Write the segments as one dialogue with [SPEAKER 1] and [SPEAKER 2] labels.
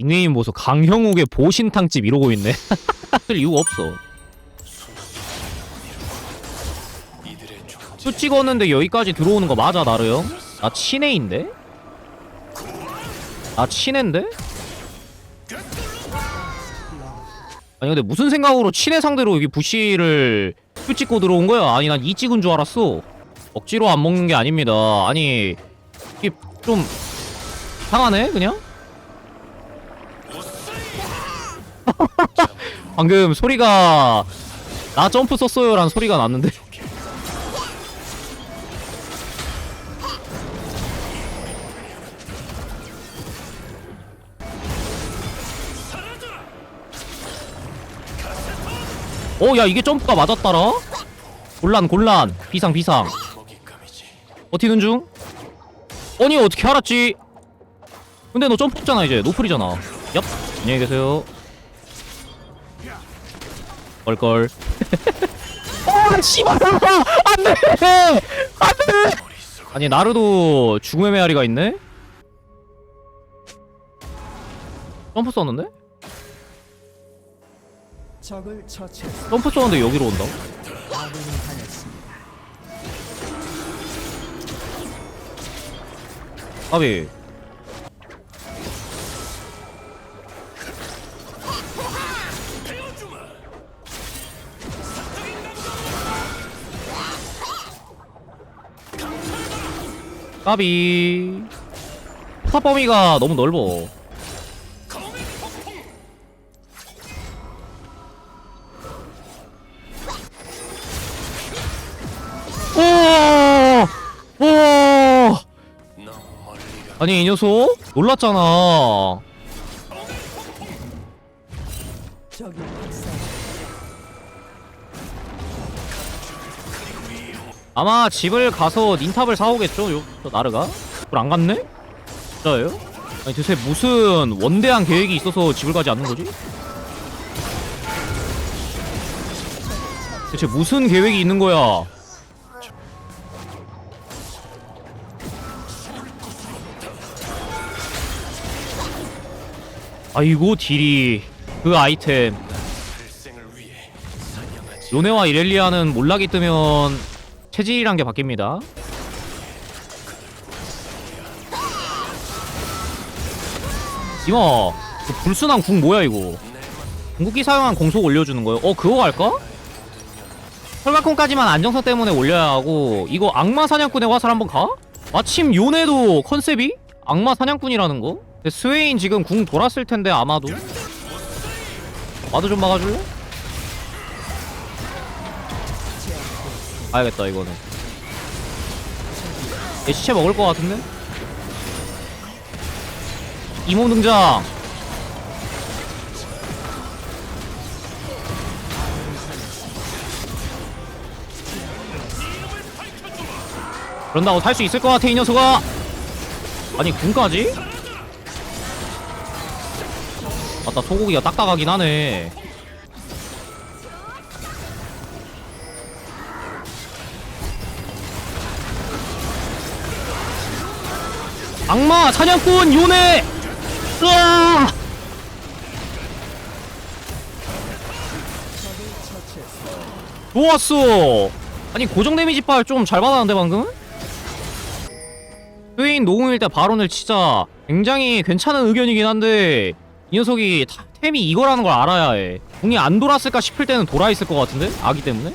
[SPEAKER 1] 닉네임 보소 강형욱의 보신탕집 이러고 있네 쓸 이유가 없어 수 찍었는데 여기까지 들어오는 거 맞아 나르요? 나 친해인데? 나 친해인데? 아니 근데 무슨 생각으로 친해 상대로 여기 부시를 수 찍고 들어온 거야? 아니 난 이 찍은 줄 알았어 억지로 안 먹는 게 아닙니다 아니 이게 좀 상하네 그냥? 방금 소리가 나 점프 썼어요 란 소리가 났는데 어, 야, 이게 점프가 맞았더라? 곤란, 곤란. 비상, 비상. 버티는 중? 아니, 어떻게 알았지? 근데 너 점프 없잖아, 이제. 노플이잖아. 얍. 안녕히 계세요. 껄껄. 어, 씨발! 안 돼! 안 돼! 아니, 나르도 죽음의 메아리가 있네? 점프 썼는데?
[SPEAKER 2] 적을 처치했습니다.
[SPEAKER 1] 점프 썼는데 여기로 온다?
[SPEAKER 2] 아군이 당했습니다.
[SPEAKER 1] 까비. 까비. 포탑 범위가 너무 넓어. 아니 이 녀석 놀랐잖아. 아마 집을 가서 닌탑을 사오겠죠? 요, 저 나르가? 그걸 안 갔네? 진짜예요? 아니 대체 무슨 원대한 계획이 있어서 집을 가지 않는 거지? 대체 무슨 계획이 있는 거야? 아이고 딜이 그 아이템 요네와 이렐리아는 몰락이 뜨면 체질이란 게 바뀝니다. 이모, 그 불순한 궁 뭐야 이거? 궁극기 사용한 공속 올려주는 거요? 어 그거 갈까? 혈각콘까지만 안정성 때문에 올려야 하고 이거 악마 사냥꾼의 화살 한번 가? 마침 요네도 컨셉이 악마 사냥꾼이라는 거? 스웨인 지금 궁 돌았을 텐데 아마도 와도 좀 막아줄래? 가야겠다 이거는 얘 시체 먹을 것 같은데? 이몸 등장 그런다고 살 수 있을 것 같아 이 녀석아 아니 군까지? 맞다 소고기가 딱딱하긴 하네 악마 사냥꾼 요네 으아. 좋았어 아니 고정 데미지 팔 좀 잘 받았는데 방금? 스웨인 노공일 때 바론을 치자 굉장히 괜찮은 의견이긴 한데 이 녀석이 타- 템이 이거라는 걸 알아야 해 궁이 안 돌았을까 싶을 때는 돌아있을 것 같은데? 아기 때문에?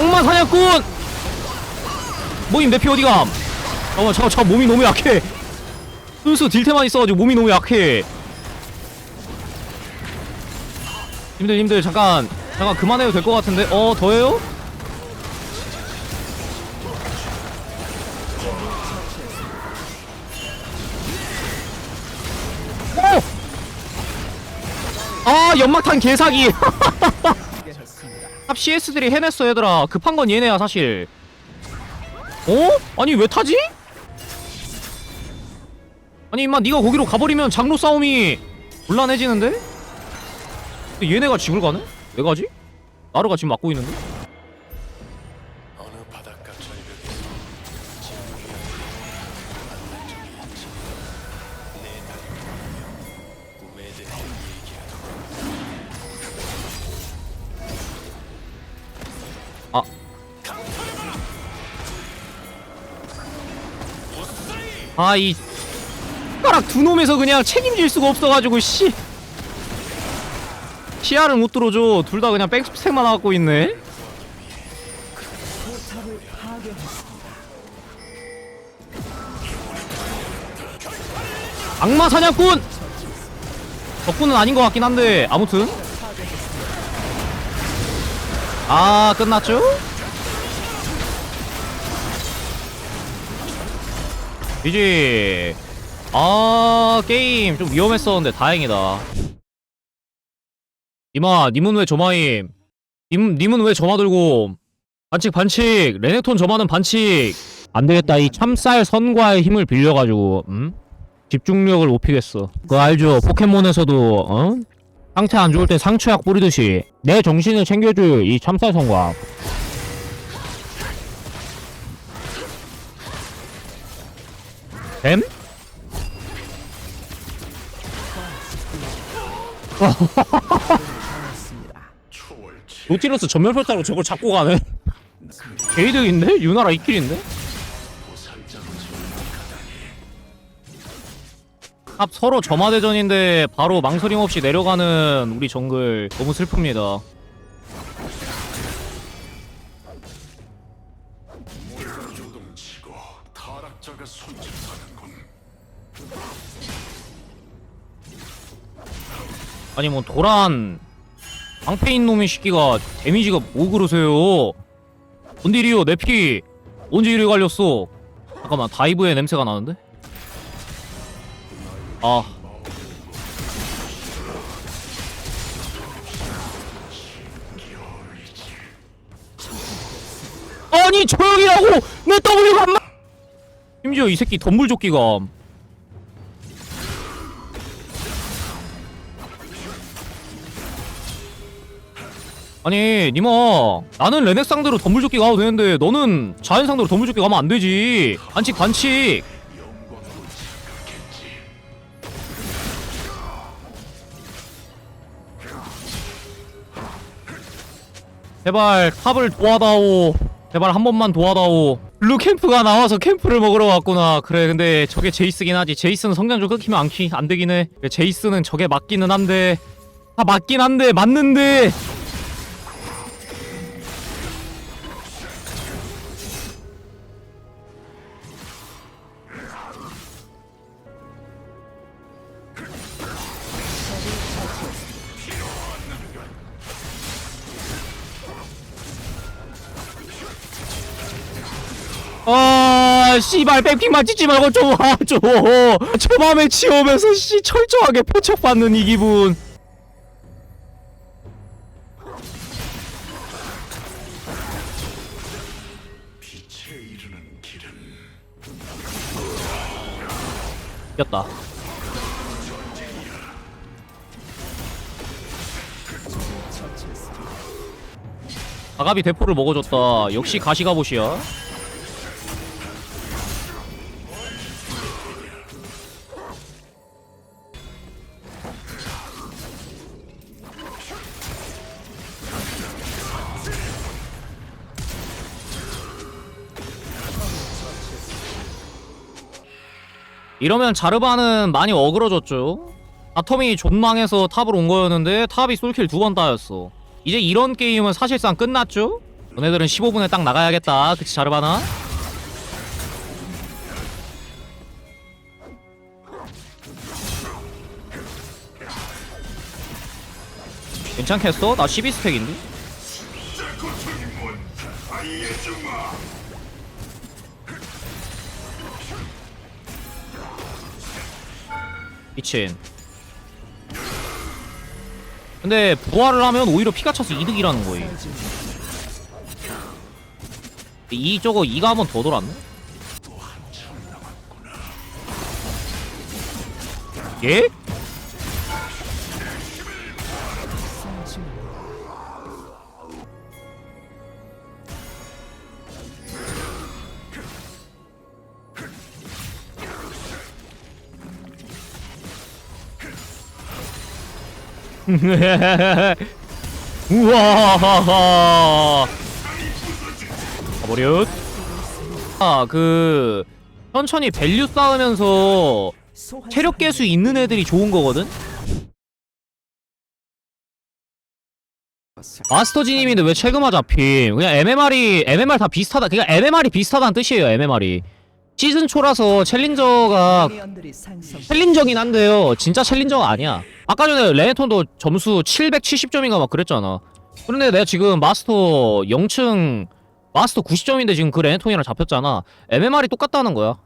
[SPEAKER 1] 악마 사냥꾼! 모임 내피 어디감? 잠깐만 잠깐 잠깐 몸이 너무 약해 순수 딜테만 있어가지고 몸이 너무 약해 님들 님들 잠깐 잠깐 그만해도 될 것 같은데 어 더해요? 오! 아 연막탄 개사기. 탑 CS들이 해냈어 얘들아 급한 건 얘네야 사실 어? 아니 왜 타지? 아니 임마 네가 거기로 가버리면 장로 싸움이 곤란해지는데? 얘네가 집을 가네? 왜 가지? 나르가 지금 막고 있는데? 아 이 숟가락 두 놈에서 그냥 책임질 수가 없어가지고 씨 시야를 못 들어줘 둘 다 그냥 백스택만 하고 있네. 악마 사냥꾼 적군은 아닌 것 같긴 한데 아무튼 아 끝났죠? 이제 아 게임 좀 위험했었는데 다행이다 니마 님은 왜 저마임 님, 님은 왜 저마 들고 반칙 반칙 레넥톤 저마는 반칙 안되겠다 이 참쌀 선과의 힘을 빌려가지고 음? 집중력을 높이겠어. 그거 알죠? 포켓몬에서도 어? 상태 안 좋을 때 상처약 뿌리듯이 내 정신을 챙겨줄 이 참살성과 뱀? 노티러스 전멸설자로 저걸 잡고 가네. 게이득인데? 유나라 2킬인데? 탑 서로 점화대전인데 바로 망설임 없이 내려가는 우리 정글 너무 슬픕니다. 아니 뭐 도란 방패인 놈의 시끼가 데미지가 뭐 그러세요? 뭔일이요? 내피 언제 이리 갈렸어? 잠깐만 다이브의 냄새가 나는데? 아. 아니 조용히 하고! 내 W가 안 나... 심지어 이 새끼 덤불조끼가 아니 니마 나는 레넥 상대로 덤불조끼 가도 되는데 너는 자연 상대로 덤불조끼 가면 안 되지. 반칙 반칙. 제발 탑을 도와다오. 제발 한 번만 도와다오. 블루 캠프가 나와서 캠프를 먹으러 왔구나. 그래 근데 저게 제이스긴 하지. 제이스는 성장 좀 끊기면 안, 키, 안 되긴 해. 제이스는 저게 맞기는 한데. 아 맞긴 한데 맞는데 씨발 백핑만 찍지 말고 좀 와줘. 저 맘에 치오면서 씨 철저하게 포착받는 이 기분.
[SPEAKER 2] 처치했습니다.
[SPEAKER 1] 아가비 대포를 먹어줬다. 역시 가시가봇이야. 이러면 자르바는 많이 어그러졌죠. 아톰이 존망해서 탑을 온 거였는데 탑이 솔킬 두 번 따였어. 이제 이런 게임은 사실상 끝났죠? 너네들은 15분에 딱 나가야겠다. 그치 자르바나? 괜찮겠어? 나 12스택인데? 미친 근데 부활을 하면 오히려 피가 차서 이득이라는 거예요 이 저거 이가 한 번 더 돌았네? 예? 우와 가버렸 아그 천천히 밸류 쌓으면서 체력 개수 있는 애들이 좋은 거거든? 마스터지님인데 왜 체그마 잡힘? 그냥 MMR이 MMR 다 비슷하다. 그냥 MMR이 비슷하다는 뜻이에요. MMR이 시즌 초라서 챌린저가. 챌린저긴 한데요. 진짜 챌린저가 아니야. 아까 전에 레네톤도 점수 770점인가 막 그랬잖아. 그런데 내가 지금 마스터 0층 마스터 90점인데 지금 그 레네톤이랑 잡혔잖아. MMR이 똑같다는 거야.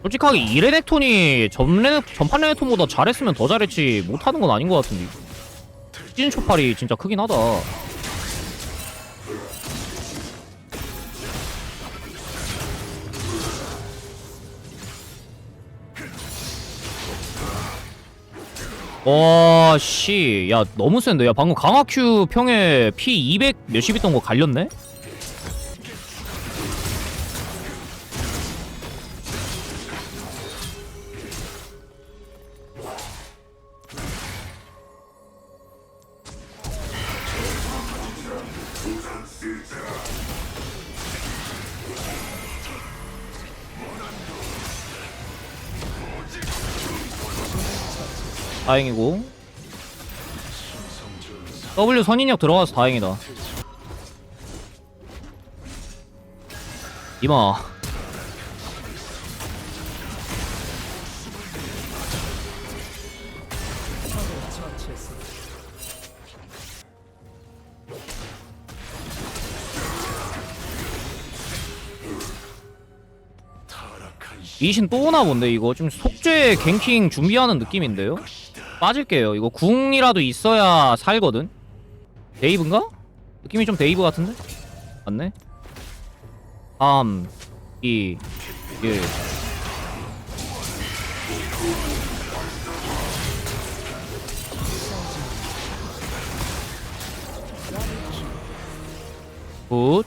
[SPEAKER 1] 솔직하게 이 레넥톤이 전 레넥, 전판 레넥톤보다 잘했으면 더 잘했지 못하는 건 아닌 것 같은데 시즌 초팔이 진짜 크긴 하다 와, 씨. 야, 너무 센데. 야, 방금 강화 큐 평에 피200 몇십 있던 거 갈렸네? 다행이고. W 선인력 들어가서 다행이다. 이마. 이신 또 오나 본데 이거 좀 속죄 갱킹 준비하는 느낌인데요? 빠질게요. 이거 궁이라도 있어야 살거든. 데이브인가? 느낌이 좀 데이브 같은데? 맞네. 3 2 1 굿.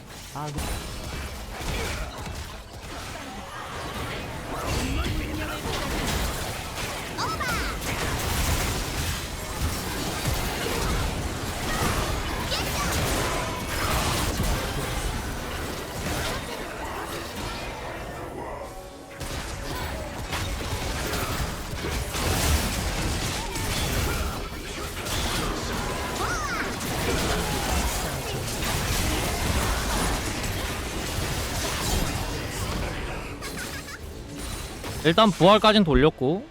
[SPEAKER 1] 일단 부활까진 돌렸고.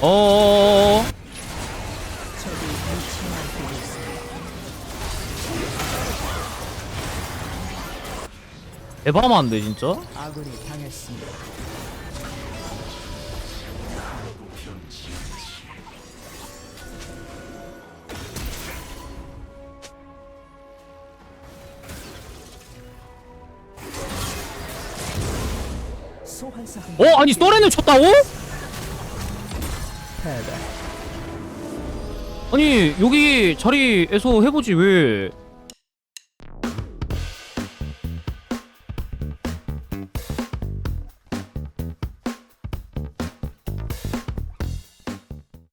[SPEAKER 1] 어어어어.
[SPEAKER 2] 무충하고 있습니다.
[SPEAKER 1] 대박한데 진짜?
[SPEAKER 2] 아군이 당했습니다.
[SPEAKER 1] 어 아니 소렌을 쳤다고? 아니 여기 자리에서 해보지 왜